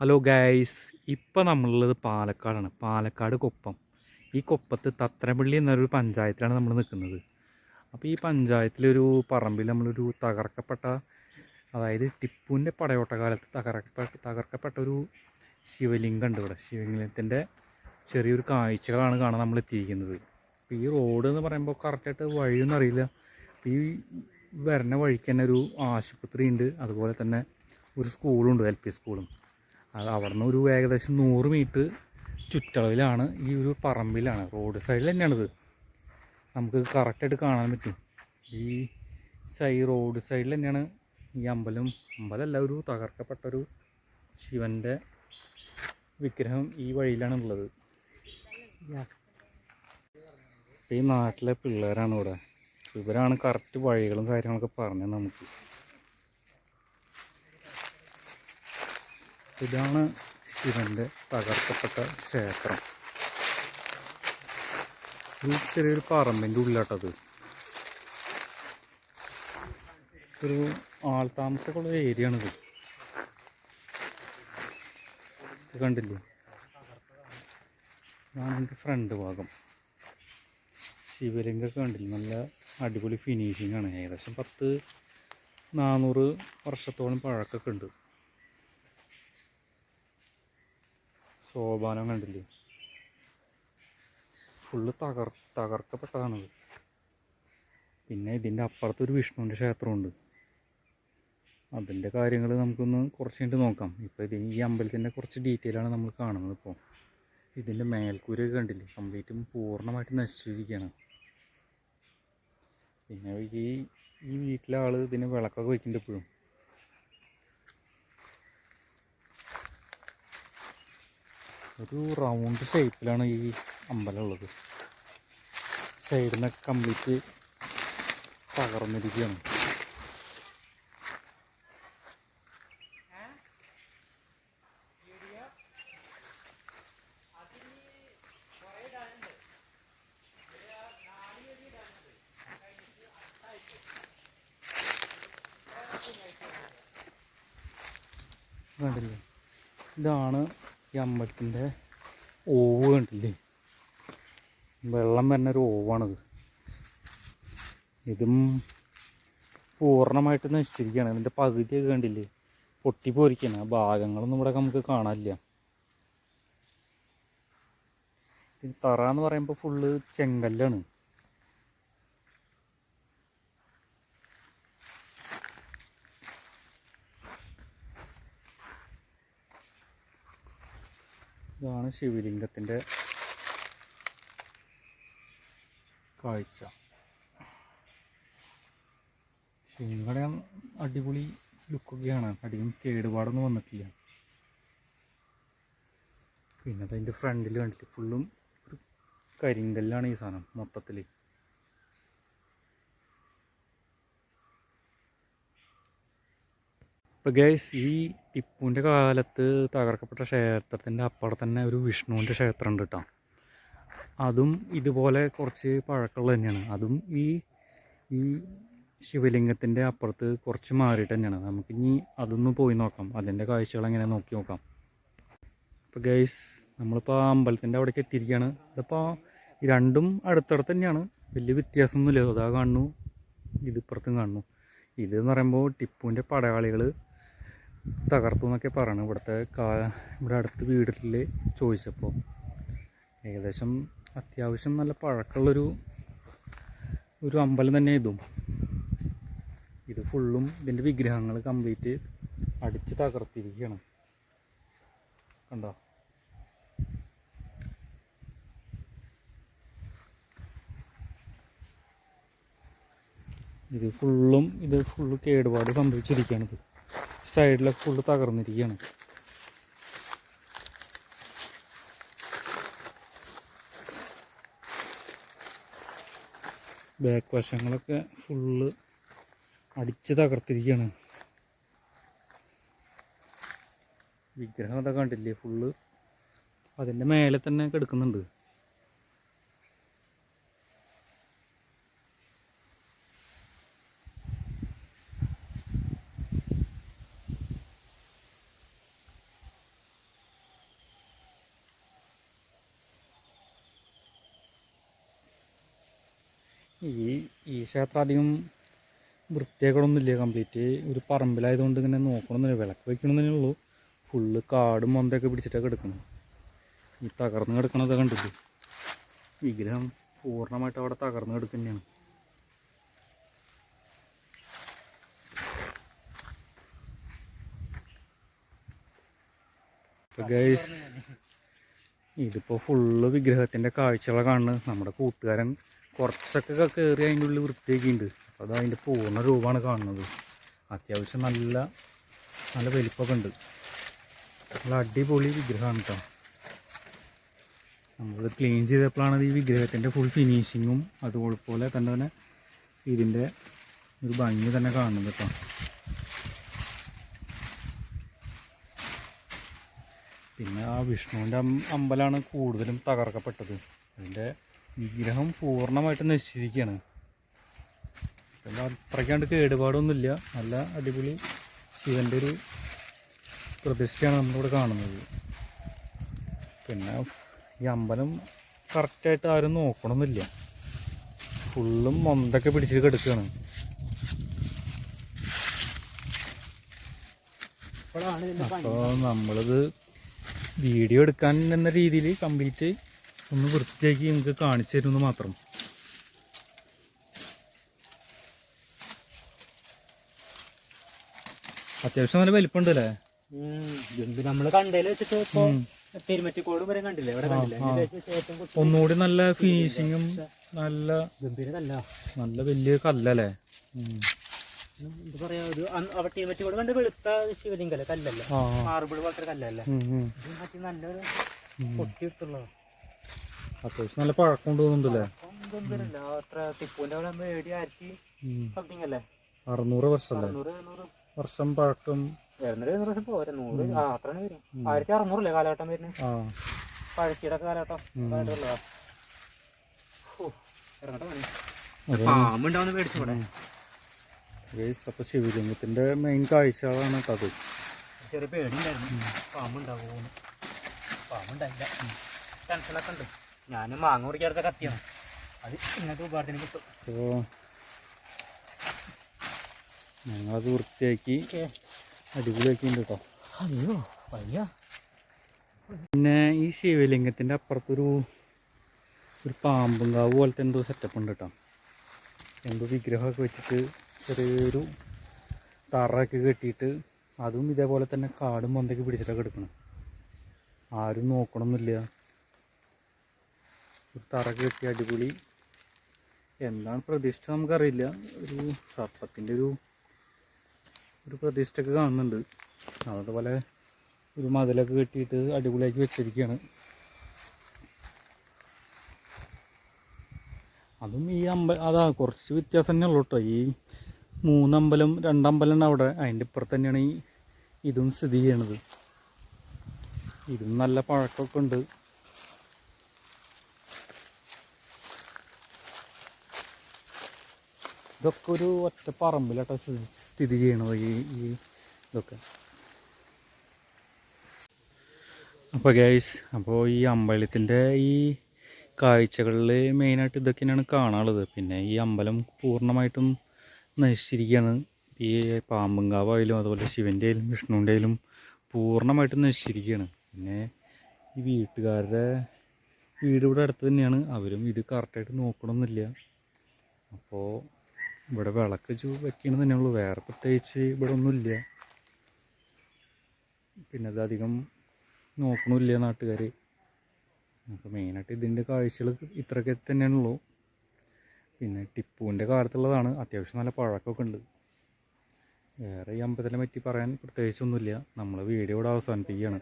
Hello guys ഇപ്പം നമ്മളുള്ളത് പാലക്കാടാണ്. പാലക്കാട് കൊപ്പം ഈ കൊപ്പത്ത് തത്രപള്ളി എന്നൊരു പഞ്ചായത്തിലാണ് നമ്മൾ നിൽക്കുന്നത് അപ്പോൾ ഈ പഞ്ചായത്തിലൊരു പറമ്പിൽ നമ്മളൊരു തകർക്കപ്പെട്ട അതായത് ടിപ്പുവിന്റെ പടയോട്ട കാലത്ത് തകർക്കപ്പെട്ട തകർക്കപ്പെട്ട ഒരു ശിവലിംഗം ഉണ്ട് ഇവിടെ. ശിവലിംഗത്തിന്റെ ചെറിയൊരു കാഴ്ചകളാണ് കാണാൻ നമ്മൾ എത്തിയിരിക്കുന്നത് അപ്പോൾ ഈ റോഡ് എന്ന് പറയുമ്പോൾ കറക്റ്റായിട്ട് വഴിയൊന്നും അറിയില്ല. അപ്പോൾ ഈ വരുന്ന വഴിക്ക് തന്നെ ഒരു ആശുപത്രി ഉണ്ട് അതുപോലെ തന്നെ ഒരു സ്കൂളുണ്ട് എൽ പി സ്കൂളും. അത് അവിടെ നിന്ന് ഒരു ഏകദേശം നൂറ് മീറ്റർ ചുറ്റളവിലാണ് ഈ ഒരു പറമ്പിലാണ്. റോഡ് സൈഡിൽ തന്നെയാണിത്. നമുക്ക് കറക്റ്റായിട്ട് കാണാൻ പറ്റും. ഈ സൈ റോഡ് സൈഡിൽ തന്നെയാണ് ഈ അമ്പലം. അമ്പലമല്ല ഒരു തകർക്കപ്പെട്ട ഒരു ശിവന്റെ വിഗ്രഹം ഈ വഴിയിലാണ് ഉള്ളത്. ഈ നാട്ടിലെ പിള്ളേരാണ് ഇവിടെ. ഇവരാണ് കറക്റ്റ് വഴികളും കാര്യങ്ങളൊക്കെ പറഞ്ഞത് നമുക്ക്. ഇതാണ് ശിവന്റെ തകർക്കപ്പെട്ട ക്ഷേത്രം. ഈ ചെറിയൊരു പറമ്പിന്റെ ഉള്ളിലാട്ടത് ഒരു ആൾ താമസമുള്ള ഏരിയ ആണിത് ഇത് കണ്ടില്ലേ? ഇതാണ് എന്റെ ഫ്രണ്ട് ഭാഗം. ശിവലിംഗമൊക്കെ കണ്ടില്ല? നല്ല അടിപൊളി ഫിനിഷിംഗ് ആണ്. ഏകദേശം പത്ത് നാനൂറ് വർഷത്തോളം പഴക്കമൊക്കെ ഉണ്ട്. സോപാനം കണ്ടില്ലേ? ഫുള്ള് തകർ തകർക്കപ്പെട്ടതാണത് പിന്നെ ഇതിന്റെ അപ്പുറത്തൊരു വിഷ്ണുവിന്റെ ക്ഷേത്രമുണ്ട്. അതിന്റെ കാര്യങ്ങൾ നമുക്കൊന്ന് കുറച്ച് നോക്കാം. ഇപ്പോൾ ഇതിന് ഈ അമ്പലത്തിന്റെ കുറച്ച് ഡീറ്റെയിലാണ് നമ്മൾ കാണുന്നത് ഇപ്പോൾ ഇതിന്റെ മേൽക്കൂരൊക്കെ കണ്ടില്ലേ? കംപ്ലീറ്റും പൂർണമായിട്ട് നശിച്ചിരിക്കുകയാണ്. പിന്നെ ഈ ഈ വീട്ടിലെ ആൾ ഇതിന് വിളക്കൊക്കെ വയ്ക്കുന്നുണ്ട് എപ്പോഴും ഒരു റൗണ്ട് ഷേപ്പിലാണ് ഈ അമ്പലം ഉള്ളത് സൈഡിൽ നിന്നൊക്കെ കംപ്ലീറ്റ് തകർന്നിരിക്കുകയാണ് ഇതാണ് ഈ അമ്പലത്തിന്റെ ഓവ് കണ്ടില്ലേ? വെള്ളം വരുന്ന ഒരു ഓവാണിത്. ഇതും പൂർണമായിട്ട് നശിച്ചിരിക്കുകയാണ്. ഇതിന്റെ പകുതിയൊക്കെ കണ്ടില്ലേ? പൊട്ടിപ്പോയിരിക്കുകയാണ് ആ ഭാഗങ്ങളൊന്നും ഇവിടെ നമുക്ക് കാണാനില്ല. തറ എന്ന് പറയുമ്പോൾ ഫുള്ള് ചെങ്കല്ലാണ്. ഇതാണ് ശിവലിംഗത്തിന്റെ കാഴ്ച. ശിവലിംഗം അടിപൊളി ലുക്കൊക്കെയാണ്. അധികം കേടുപാടൊന്നും വന്നിട്ടില്ല. പിന്നെ അതിന്റെ ഫ്രണ്ടിൽ കണ്ടിട്ട് ഫുള്ളും ഒരു കരിങ്കല്ലാണ് ഈ സാധനം മൊത്തത്തിൽ ഇപ്പം ഗൈസ് ഈ ടിപ്പുവിന്റെ കാലത്ത് തകർക്കപ്പെട്ട ക്ഷേത്രത്തിന്റെ അപ്പുറം തന്നെ ഒരു വിഷ്ണുവിന്റെ ക്ഷേത്രം ഉണ്ട് കേട്ടോ. അതും ഇതുപോലെ കുറച്ച് പഴക്കമുള്ള തന്നെയാണ്. അതും ഈ ഈ ശിവലിംഗത്തിന്റെ അപ്പുറത്ത് കുറച്ച് മാറിയിട്ട് തന്നെയാണ്. നമുക്കിനി അതൊന്ന് പോയി നോക്കാം. അതിന്റെ കാഴ്ചകൾ എങ്ങനെ നോക്കി നോക്കാം. അപ്പോൾ ഗൈസ് നമ്മളിപ്പോൾ അമ്പലത്തിന്റെ അവിടേക്ക് എത്തിയിരിക്കുകയാണ്. ഇതിപ്പോൾ രണ്ടും അടുത്തടുത്ത് തന്നെയാണ്. വലിയ വ്യത്യാസമൊന്നുമില്ല. അതാ കാണുന്നു. ഇതിപ്പുറത്തും കാണുന്നു. ഇതെന്ന് പറയുമ്പോൾ ടിപ്പുവിന്റെ പടയാളികൾ തകർത്തു എന്നൊക്കെ പറയണം. ഇവിടുത്തെ കാ ഇവിടെ അടുത്ത് വീട്ടിൽ ചോദിച്ചപ്പോൾ ഏകദേശം അത്യാവശ്യം നല്ല പഴക്കമുള്ളൊരു ഒരു അമ്പലം തന്നെ ഇതും ഇത് ഫുള്ളും ഇതിന്റെ വിഗ്രഹങ്ങൾ കംപ്ലീറ്റ് അടിച്ച് തകർത്തിരിക്കുകയാണ് കണ്ടോ? ഇത് ഫുള്ളും ഇത് ഫുള്ള് കേടുപാട് സംഭവിച്ചിരിക്കുകയാണിത്. സൈഡിലൊക്കെ ഫുള്ള് തകർന്നിരിക്കുകയാണ്. ബാക്ക് വശങ്ങളൊക്കെ ഫുള്ള് അടിച്ച് തകർത്തിരിക്കുകയാണ്. വിഗ്രഹം അതൊക്കെ കണ്ടില്ലേ ഫുള്ള് അതിന്റെ മേലെ തന്നെ കിടക്കുന്നുണ്ട്. ഈ ഈ ക്ഷേത്രം അധികം വൃത്തിയാക്കണമൊന്നുമില്ല കംപ്ലീറ്റ് ഒരു പറമ്പിലായതുകൊണ്ട് ഇങ്ങനെ നോക്കണമെന്നില്ല വിളക്ക് വയ്ക്കണമെന്നേ ഉള്ളൂ. ഫുള്ള് കാടും മൊന്തൊക്കെ പിടിച്ചിട്ടൊക്കെ എടുക്കണം ഈ തകർന്ന് കിടക്കണത് കണ്ടിട്ട് വിഗ്രഹം പൂർണമായിട്ട് അവിടെ തകർന്ന് കിടക്കുന്നതാണ് ഗൈസ് ഇതിപ്പോൾ ഫുള്ള് വിഗ്രഹത്തിന്റെ കാഴ്ചകളൊക്കെ കാണുന്നത്. നമ്മുടെ കൂട്ടുകാരൻ കുറച്ചൊക്കെ കയറി അതിന്റെ ഉള്ളിൽ വൃത്തിയാക്കിയിട്ടുണ്ട്. അപ്പോൾ അത് അതിന്റെ പൂർണ രൂപമാണ് കാണുന്നത്. അത്യാവശ്യം നല്ല നല്ല വലിപ്പമൊക്കെ ഉണ്ട്. നല്ല അടിപൊളി വിഗ്രഹമാണ് കേട്ടോ നമ്മൾ ക്ലീൻ ചെയ്തപ്പോഴാണ് ഈ വിഗ്രഹത്തിന്റെ ഫുൾ ഫിനിഷിങ്ങും അതുപോലെ തന്നെ തന്നെ ഇതിന്റെ ഒരു ഭംഗി തന്നെ കാണുന്നത് കേട്ടോ പിന്നെ ആ വിഷ്ണുവിന്റെ അമ്പലമാണ് കൂടുതലും തകർക്കപ്പെട്ടത്. അതിന്റെ വിഗ്രഹം പൂർണമായിട്ട് നശിച്ചിരിക്കുകയാണ്. എല്ലാം അത്രയ്ക്കാണ്ട് കേടുപാടൊന്നുമില്ല. നല്ല അടിപൊളി ശിവന്റെ ഒരു പ്രതിഷ്ഠയാണ് നമ്മളിവിടെ കാണുന്നത്. പിന്നെ ഈ അമ്പലം കറക്റ്റായിട്ട് ആരും നോക്കണമെന്നില്ല ഫുള്ളും മന്തൊക്കെ പിടിച്ചിട്ട് കിടക്കുകയാണ്. അപ്പോൾ നമ്മളിത് വീഡിയോ എടുക്കാൻ എന്ന രീതിയിൽ കംപ്ലീറ്റ് ഒന്ന് വൃത്തിയാക്കി നിങ്ങൾക്ക് കാണിച്ചു തരുമെന്ന് മാത്രം. അത്യാവശ്യം നല്ല വലിപ്പമുണ്ട് അല്ലേ? നമ്മൾ കണ്ടതിൽ വെച്ചിട്ട് ഇപ്പൊ ഉം. തിരുമറ്റിക്കോട് വരെ കണ്ടില്ലേ? ഇവിടെ കണ്ടില്ലേ? ഒന്നുകൂടി നല്ല ഫിനിഷിങ്ങും നല്ല നല്ല വലിയ കല്ലല്ലേ എന്താ പറയാ ഒരു അന്ന് അവിടെ തിരുമറ്റിക്കോട് കണ്ട് വെളുത്ത ശിവലിംഗല്ലേ? കല്ലല്ലേ. മാർബിൾ പോലത്തെ കല്ലല്ലേ? മറ്റേ നല്ലൊരു ഉം. അത്യാവശ്യം നല്ല പഴക്കം തോന്നുന്നുണ്ടല്ലേ? അറുന്നൂറ് വർഷം വർഷം പഴക്കം. ആയിരത്തി അറുന്നൂറല്ലേ കാലഘട്ടം വരുന്നത്? ഒക്കെ കാലഘട്ടം. പാമ്പുണ്ടാവുന്ന പേടിച്ചു അപ്പോൾ ശിവലിംഗത്തിന്റെ മെയിൻ കാഴ്ചകളാണ് കഥ ചെറിയ പേടിയുണ്ടായിരുന്നു. പാമ്പുണ്ടാവുമോ പാമ്പുണ്ടായില്ല ടെൻഷനൊക്കെ ഉണ്ട്. ഞാനും മാങ്ങ കുടിക്കാത്ത കത്തിയാണ് അത് ഇങ്ങനത്തെ ഉപകാരത്തിന് കിട്ടും. ഞങ്ങളത് വൃത്തിയാക്കി അടിപൊളിയാക്കിയിട്ടുണ്ട് കേട്ടോ. അയ്യോ വയ്യ പിന്നെ ഈ ശിവലിംഗത്തിന്റെ അപ്പുറത്തൊരു ഒരു പാമ്പും പാമ്പുങ്കാവ് പോലത്തെ എന്തോ സെറ്റപ്പ് ഉണ്ട് കേട്ടോ. എന്തോ വിഗ്രഹമൊക്കെ വെച്ചിട്ട് ചെറിയൊരു തറയൊക്കെ കെട്ടിയിട്ട് അതും ഇതേപോലെ തന്നെ കാടും മന്തൊക്കെ പിടിച്ചിട്ടൊക്കെ എടുക്കണം ആരും നോക്കണമെന്നില്ല ഒരു തറക്ക് കിട്ടിയ അടിപൊളി. എന്താണ് പ്രതിഷ്ഠ നമുക്കറിയില്ല. ഒരു സർപ്പത്തിന്റെ ഒരു ഒരു പ്രതീക്ഷയൊക്കെ കാണുന്നുണ്ട്. അതുപോലെ ഒരു മതിലൊക്കെ കെട്ടിയിട്ട് അടിപൊളിയാക്കി വെച്ചിരിക്കുകയാണ്. അതും ഈ അമ്പ അതാ കുറച്ച് വ്യത്യാസം തന്നെ ഉള്ളൂ കേട്ടോ. ഈ മൂന്നമ്പലം രണ്ടമ്പലം അവിടെ. അതിന്റെ ഇപ്പുറത്ത് തന്നെയാണ് ഈ ഇതും സ്ഥിതി ചെയ്യണത് ഇതും നല്ല പഴക്കമൊക്കെ ഉണ്ട്. ഇതൊക്കെ ഒരു ഒറ്റ പറമ്പിലാട്ടോ സ്ഥിതി ചെയ്യണത് ഈ ഈ ഇതൊക്കെ. അപ്പോൾ ഗൈസ് അപ്പോൾ ഈ അമ്പലത്തിന്റെ ഈ കാഴ്ചകളിൽ മെയിനായിട്ട് ഇതൊക്കെ തന്നെയാണ് കാണാനുള്ളത്. പിന്നെ ഈ അമ്പലം പൂർണമായിട്ടും നശിച്ചിരിക്കുകയാണ്. ഈ പാമ്പുങ്കാവായാലും അതുപോലെ ശിവന്റെ ആയാലും വിഷ്ണുവിന്റെ ആയാലും പൂർണമായിട്ടും നശിച്ചിരിക്കുകയാണ്. പിന്നെ ഈ വീട്ടുകാരുടെ വീട് ഇവിടെ അടുത്ത് തന്നെയാണ്. അവരും ഇത് കറക്റ്റായിട്ട് നോക്കണമെന്നില്ല അപ്പോൾ ഇവിടെ വിളക്ക് ചു വയ്ക്കണം തന്നെ ഉള്ളൂ. വേറെ പ്രത്യേകിച്ച് ഇവിടെ ഒന്നുമില്ല. പിന്നെ അത് അധികം നോക്കണില്ല നാട്ടുകാർ അപ്പോൾ മെയിനായിട്ട് ഇതിന്റെ കാഴ്ചകൾ ഇത്രയൊക്കെ തന്നെയാണുള്ളൂ പിന്നെ ടിപ്പുവിന്റെ കാലത്തുള്ളതാണ്. അത്യാവശ്യം നല്ല പഴക്കമൊക്കെ ഉണ്ട്. വേറെ ഈ അമ്പലത്തിനെ പറ്റി പറയാൻ പ്രത്യേകിച്ചൊന്നുമില്ല. നമ്മൾ വീഡിയോ ഇവിടെ അവസാനിപ്പിക്കുകയാണ്.